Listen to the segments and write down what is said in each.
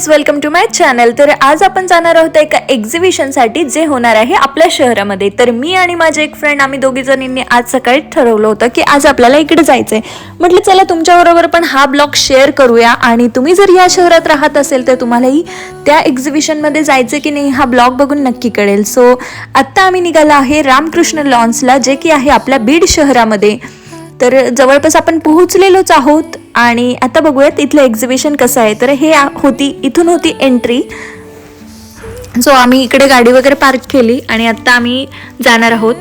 Guys welcome to my channel तर आज आपण जाणार आहोत एका एक्झिबिशनसाठी जे होणार आहे आपल्या शहरामध्ये. तर मी आणि माझे एक फ्रेंड आम्ही दोघी जणींनी आज सकाळी ठरवलं होतं की आज आपल्याला इकडे जायचंय. म्हटलं चला तुमच्याबरोबर पण हा ब्लॉग शेअर करूया. आणि तुम्ही जर या शहरात राहत असेल तर तुम्हालाही त्या एक्झिबिशनमध्ये जायचं की नाही हा ब्लॉग बघून नक्की कळेल. सो आत्ता आम्ही निघालो आहे रामकृष्ण लॉन्सला जे की आहे आपल्या बीड शहरामध्ये. तर जवळपास आपण पोहोचलेलोच आहोत. आणि आता बघूयात इथलं एक्झिबिशन कसं आहे. तर हे होती इथून होती एंट्री सो आम्ही इकडे गाडी वगैरे पार्क केली आणि आता आम्ही जाणार आहोत.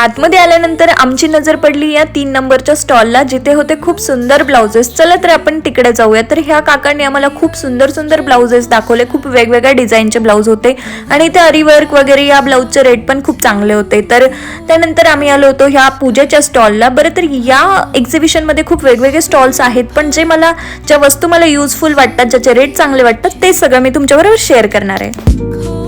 आतमध्ये आल्यानंतर आमची नजर पडली या तीन नंबरच्या स्टॉलला जिथे होते खूप सुंदर ब्लाउजेस. चला तर आपण तिकडे जाऊया. तर ह्या काकांनी आम्हाला खूप सुंदर सुंदर ब्लाउजेस दाखवले. खूप वेगवेगळ्या डिझाईनचे ब्लाऊज होते. आणि ते अरीवर्क वगैरे या ब्लाऊजचे रेट पण खूप चांगले होते. तर त्यानंतर आम्ही आलो होतो ह्या पूजेच्या स्टॉलला. बरं तर या एक्झिबिशनमध्ये खूप वेगवेगळे स्टॉल्स आहेत पण जे मला ज्या वस्तू मला युजफुल वाटतात ज्याचे रेट चांगले वाटतात ते सगळं मी तुमच्याबरोबर शेअर करणार आहे.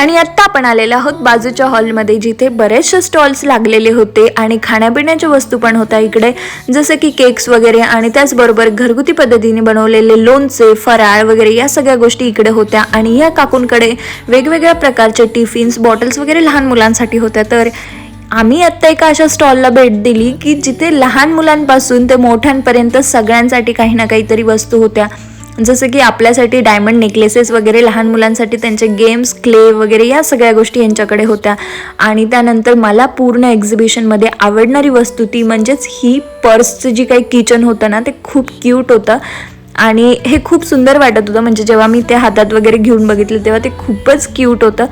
आणि आत्ता आपण आलेलो आहोत बाजूच्या हॉलमध्ये जिथे बरेचसे स्टॉल्स लागलेले होते आणि खाण्यापिण्याच्या वस्तू पण होत्या इकडे. जसं की केक्स वगैरे आणि त्याचबरोबर घरगुती पद्धतीने बनवलेले लोणचे फराळ वगैरे या सगळ्या गोष्टी इकडे होत्या. आणि या काकूंकडे वेगवेगळ्या प्रकारचे टिफिन्स बॉटल्स वगैरे लहान मुलांसाठी होत्या. तर आम्ही आत्ता एका अशा स्टॉलला भेट दिली की जिथे लहान मुलांपासून ते मोठ्यांपर्यंत सगळ्यांसाठी काही ना काहीतरी वस्तू होत्या. जसं की आपल्यासाठी डायमंड नेकलेसेस वगैरे लहान मुलांसाठी त्यांचे गेम्स क्ले वगैरे या सगळ्या गोष्टी यांच्याकडे होत्या. आणि त्यानंतर मला पूर्ण एक्झिबिशनमध्ये आवडणारी वस्तू ती म्हणजेच ही पर्सचं जी काही किचन होतं ना ते खूप क्यूट होतं. आणि हे खूप सुंदर वाटत होतं. म्हणजे जेव्हा मी ते हातात वगैरे घेऊन बघितलं तेव्हा ते खूपच क्यूट होतं.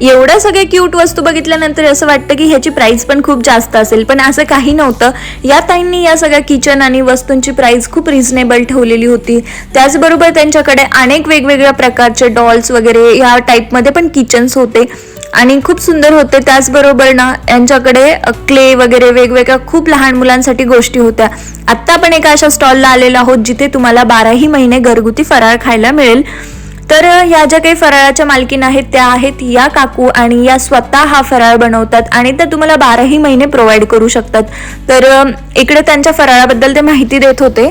एवढ्या सगळ्या क्यूट वस्तू बघितल्यानंतर असं वाटतं की ह्याची प्राईस पण खूप जास्त असेल. पण असं काही नव्हतं. या ताईंनी या सगळ्या किचन आणि वस्तूंची प्राईस खूप रिझनेबल ठेवलेली होती. त्याचबरोबर त्यांच्याकडे अनेक वेगवेगळ्या प्रकारचे डॉल्स वगैरे या टाईपमध्ये पण किचन्स होते. आणि खूप सुंदर होते. त्याचबरोबर ना यांच्याकडे क्ले वगैरे वेगवेगळ्या खूप लहान मुलांसाठी गोष्टी होत्या. आत्ता आपण एका अशा स्टॉलला आलेलो आहोत जिथे तुम्हाला बाराही महिने घरगुती फराळ खायला मिळेल. तर ह्या ज्या काही फराळाच्या मालकीन आहेत त्या आहेत या काकू आणि या स्वतः हा फराळ बनवतात आणि त्या तुम्हाला बाराही महिने प्रोव्हाइड करू शकतात. तर इकडे त्यांच्या फराळाबद्दल ते माहिती देत होते.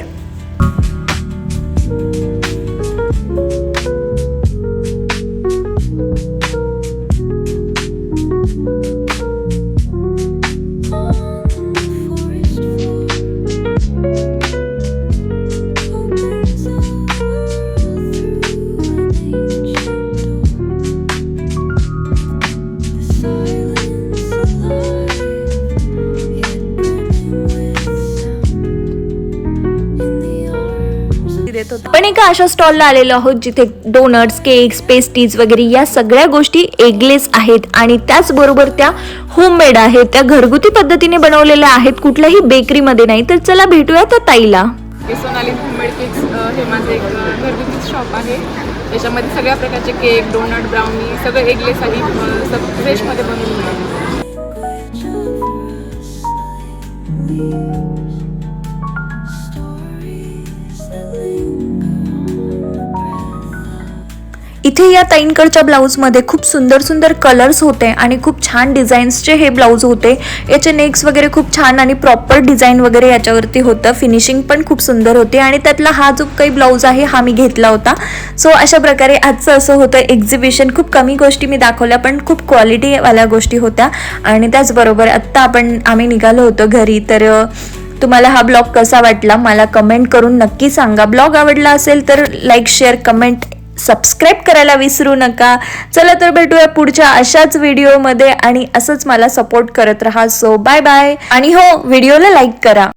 देत होते. पण एका अशा स्टॉलला आलेलो आहोत जिथे डोनट्स केक्स पेस्टीज वगैरे या सगळ्या गोष्टी एगलेस आहेत आणि त्याचबरोबर त्या होममेड आहेत. त्या घरगुती पद्धतीने बनवलेल्या आहेत. कुठल्याही बेकरीमध्ये नाही. तर चला भेटूया त्या ताईला. हे सोनाली होममेड केक्स हे माझं एक अ, घरगुती शॉप आहे. त्याच्यामध्ये सगळ्या प्रकारचे केक डोनट ब्राउनी सगळं एगलेस आहे. अ, सगळं फ्रेशमध्ये बनवून मिळेल इथे या ताईंकडच्या ब्लाऊजमध्ये खूप सुंदर सुंदर कलर्स होते आणि खूप छान डिझाईन्सचे हे ब्लाऊज होते. याचे नेक्स वगैरे खूप छान आणि प्रॉपर डिझाईन वगैरे याच्यावरती होतं. फिनिशिंग पण खूप सुंदर होती आणि त्यातला हा जो काही ब्लाऊज आहे हा मी घेतला होता. सो अशा प्रकारे आजचं असं होतं. एक्झिबिशन खूप कमी गोष्टी मी दाखवल्या पण खूप क्वालिटीवाल्या गोष्टी होत्या. आणि त्याचबरोबर आत्ता आपण आम्ही निघालो होतो घरी तर तुम्हाला हा ब्लॉग कसा वाटला? मला कमेंट करून नक्की सांगा. ब्लॉग आवडला असेल तर लाईक शेअर कमेंट सबस्क्राईब करायला विसरू नका. चला तर भेटूया पुढच्या अशाच व्हिडिओमध्ये आणि असंच मला सपोर्ट करत राहा. सो बाय बाय आणि हो व्हिडिओला लाईक करा.